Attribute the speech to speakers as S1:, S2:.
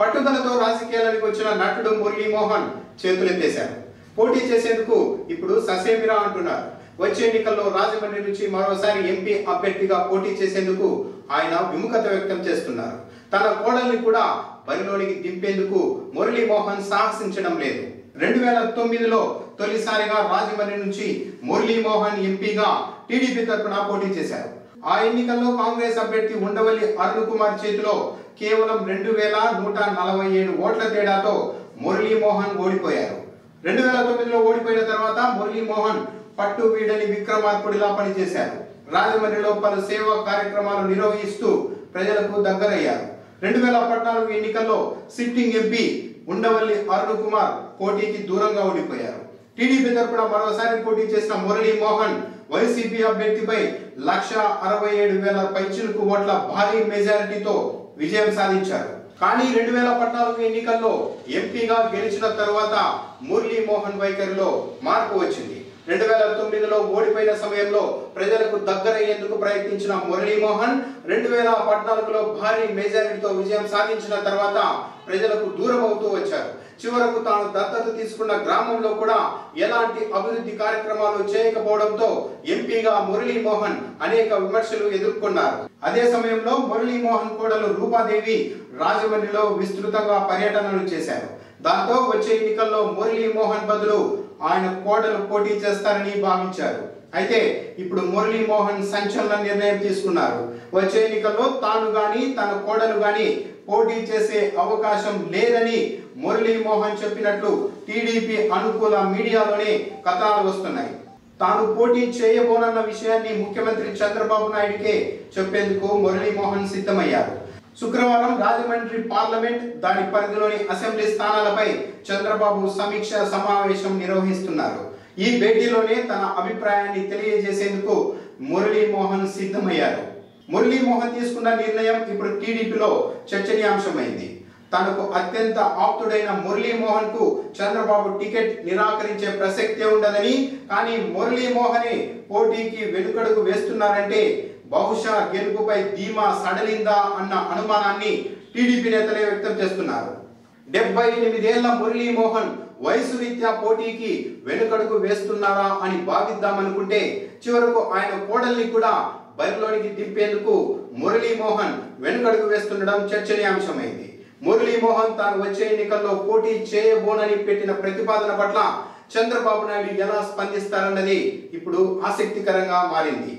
S1: పట్టుదలతో రాజకీయాలకు వచ్చిన నటుడు మురళీమోహన్ చేతులెత్తేశారు. పోటీ చేసేందుకు ఇప్పుడు ససేమిరా అంటున్నారు. వచ్చే ఎన్నికల్లో రాజమండ్రి నుంచి మరోసారి ఎంపీ అభ్యర్థిగా పోటీ చేసేందుకు ఆయన విముఖత వ్యక్తం చేస్తున్నారు. తన కోడల్ని కూడా బరిలోనికి దింపేందుకు మురళీమోహన్ సాహసించడం లేదు. రెండు వేల తొమ్మిదిలో తొలిసారిగా రాజమండ్రి నుంచి మురళీమోహన్ ఎంపీగా టీడీపీ తరఫున పోటీ చేశారు. ఆ ఎన్నికల్లో కాంగ్రెస్ అభ్యర్థి ఉండవల్లి అరుణ్ కుమార్ చేతిలో కేవలం రెండు వేల నూట నలభై ఏడు ఓట్ల తేడాతో మురళీమోహన్ ఓడిపోయారు. రెండు వేల తొమ్మిదిలో ఓడిపోయిన తర్వాత మురళీమోహన్ పట్టు వీడని విక్రమార్కుడిలా పనిచేశారు. రాజమండ్రిలో పలు సేవా కార్యక్రమాలు నిర్వహిస్తూ ప్రజలకు దగ్గరయ్యారు. రెండు వేల పద్నాలుగు ఎన్నికల్లో సిట్టింగ్ ఎంపీ ఉండవల్లి అరుణ్ కుమార్ పోటీకి దూరంగా ఓడిపోయారు. టీడీపీ తరపున మరోసారి పోటీ చేసిన మురళీ మోహన్ వైసీపీ అభ్యర్థిపై లక్ష అరవై ఏడు వేల పైచులకు ఓట్ల భారీ మెజారిటీతో విజయం సాధించారు. కానీ రెండు వేల పద్నాలుగు ఎన్నికల్లో ఎంపీగా గెలిచిన తరువాత మురళీ మోహన్ వైఖరిలో మార్పు వచ్చింది. రెండు వేల తొమ్మిదిలో ఓడిపోయిన సమయంలో ప్రజలకు దగ్గరయ్యేందుకు ప్రయత్నించిన మురళీమోహన్ రెండు వేల పద్నాలుగులో భారీ మెజారిటీతో విజయం సాధించిన తర్వాత ప్రజలకు దూరం అవుతూ వచ్చారు. చివరకు తాను దత్తత తీసుకున్న గ్రామంలో కూడా ఎలాంటి అభివృద్ధి కార్యక్రమాలు చేయకపోవడంతో ఎంపీగా మురళీమోహన్ అనేక విమర్శలు ఎదుర్కొన్నారు. అదే సమయంలో మురళీమోహన్ కోడలు రూపాదేవి రాజమండ్రిలో విస్తృతంగా పర్యటనలు చేశారు. దాంతో వచ్చే ఎన్నికల్లో మురళీమోహన్ బదులు ఆయన కోడలు పోటీ చేస్తారని భావించారు. అయితే ఇప్పుడు మురళీమోహన్ సంచలన నిర్ణయం తీసుకున్నారు. వచ్చే ఎన్నికల్లో తాను గాని తన కోడలు గాని పోటీ చేసే అవకాశం లేదని మురళీమోహన్ చెప్పినట్లు టీడీపీ అనుకూల మీడియాలోనే కథనాలు వస్తున్నాయి. తాను పోటీ చేయబోనన్న విషయాన్ని ముఖ్యమంత్రి చంద్రబాబు నాయుడుకే చెప్పేందుకు మురళీమోహన్ సిద్ధమయ్యారు. శుక్రవారం రాజమండ్రి పార్లమెంట్ దాని పరిధిలోని అసెంబ్లీ స్థానాలపై చంద్రబాబు సమీక్ష సమావేశం నిర్వహిస్తున్నారు. ఈ భేటీలోనే తన అభిప్రాయాన్ని తెలియజేసేందుకు మురళీమోహన్ సిద్ధమయ్యారు. మురళీమోహన్ తీసుకున్న నిర్ణయం ఇప్పుడు టీడీపీలో చర్చనీయాంశమైంది. తనకు అత్యంత ఆప్తుడైన మురళీమోహన్కు చంద్రబాబు టికెట్ నిరాకరించే ప్రసక్తే ఉండదని కానీ మురళీమోహనే పోటీకి వెనుకడుగు వేస్తున్నారంటే బహుశా గెలుపుపై ధీమా సడలిందా అన్న అనుమానాన్ని టీడీపీ నేతలే వ్యక్తం చేస్తున్నారు. డెబ్బై ఎనిమిదేళ్ళ మురళీమోహన్ వయసు రీత్యా పోటీకి వెనుకడుగు వేస్తున్నారా అని భావిద్దామనుకుంటే చివరకు ఆయన కోడల్ని కూడా బరిలోనికి దింపేందుకు మురళీమోహన్ వెనుకడుగు వేస్తుండడం చర్చనీయాంశమైంది. మురళీమోహన్ తాను వచ్చే ఎన్నికల్లో పోటీ చేయబోనని పెట్టిన ప్రతిపాదన పట్ల చంద్రబాబు నాయుడు ఎలా స్పందిస్తారన్నది ఇప్పుడు ఆసక్తికరంగా మారింది.